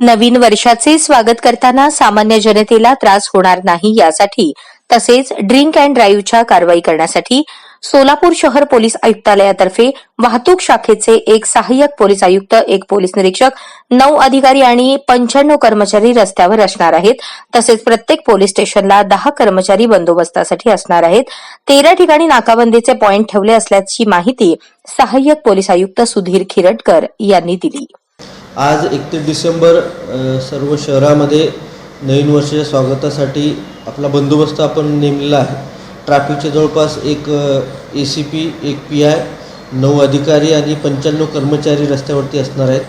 नवीन वर्षाचे स्वागत करताना सामान्य जनतेला त्रास होणार नाही यासाठी तसेच ड्रिंक अँड ड्राईव्हच्या कारवाई करण्यासाठी सोलापूर शहर पोलीस आयुक्तालयातर्फे वाहतूक शाखेचे एक सहाय्यक पोलीस आयुक्त एक पोलीस निरीक्षक नऊ अधिकारी आणि पंच्याण्णव कर्मचारी रस्त्यावर असणार आहेत. तसेच प्रत्येक पोलीस स्टेशनला दहा कर्मचारी बंदोबस्तासाठी असणार आहेत. तेरा ठिकाणी नाकाबंदीचे पॉईंट ठेवले असल्याची माहिती सहाय्यक पोलीस आयुक्त सुधीर खिरटकर यांनी दिली. आज एकतीस डिसेंबर सर्व शहरामध्ये नवीन वर्षाच्या स्वागतासाठी आपला बंदोबस्त आपण नेमलेला आहे. ट्रॅफिकचे जवळपास एक ए सी पी एक पी आय नऊ अधिकारी आणि पंच्याण्णव कर्मचारी रस्त्यावरती असणार आहेत.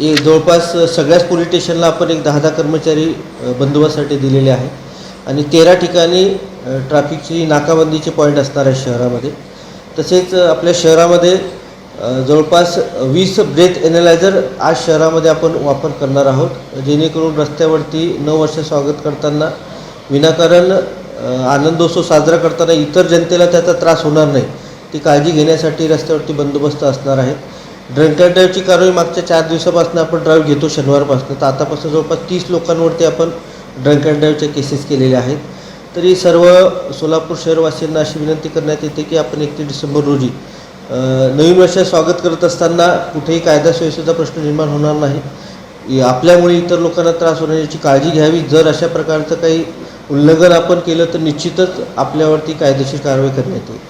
ए जवळपास सगळ्याच पोलीस स्टेशनला आपण एक दहा दहा कर्मचारी बंदोबस्तासाठी दिलेले आहे. आणि तेरा ठिकाणी ट्रॅफिकची नाकाबंदीचे पॉईंट असणार आहे शहरामध्ये. तसेच आपल्या शहरामध्ये जवळपास वीस ब्रेथ एनालायझर आज शहरामध्ये आपण वापर करणार आहोत जेणेकरून रस्त्यावरती नऊ वर्ष स्वागत करताना विनाकारण आनंदोत्सव साजरा करताना इतर जनतेला त्याचा त्रास होणार नाही. ती काळजी घेण्यासाठी रस्त्यावरती बंदोबस्त असणार आहे. ड्रंक अँड ड्राईव्हची कारवाई मागच्या चार दिवसापासून आपण ड्राईव्ह घेतो शनिवारपासून. तर आतापासून जवळपास तीस लोकांवरती आपण ड्रंक अँड ड्राईव्हच्या केसेस केलेल्या आहेत. तरी सर्व सोलापूर शहरवासियांना अशी विनंती करण्यात येते की आपण एकतीस डिसेंबर रोजी नवीन वर्षात स्वागत करत असताना कुठेही कायदा सुव्यवस्थेचा प्रश्न निर्माण होणार नाही. आपल्यामुळे इतर लोकांना त्रास होण्याची काळजी घ्यावी जर अशा प्रकारचं काही उल्लंघन आपण केलं तर निश्चितच आपल्यावरती कायदेशीर कारवाई करण्यात येईल.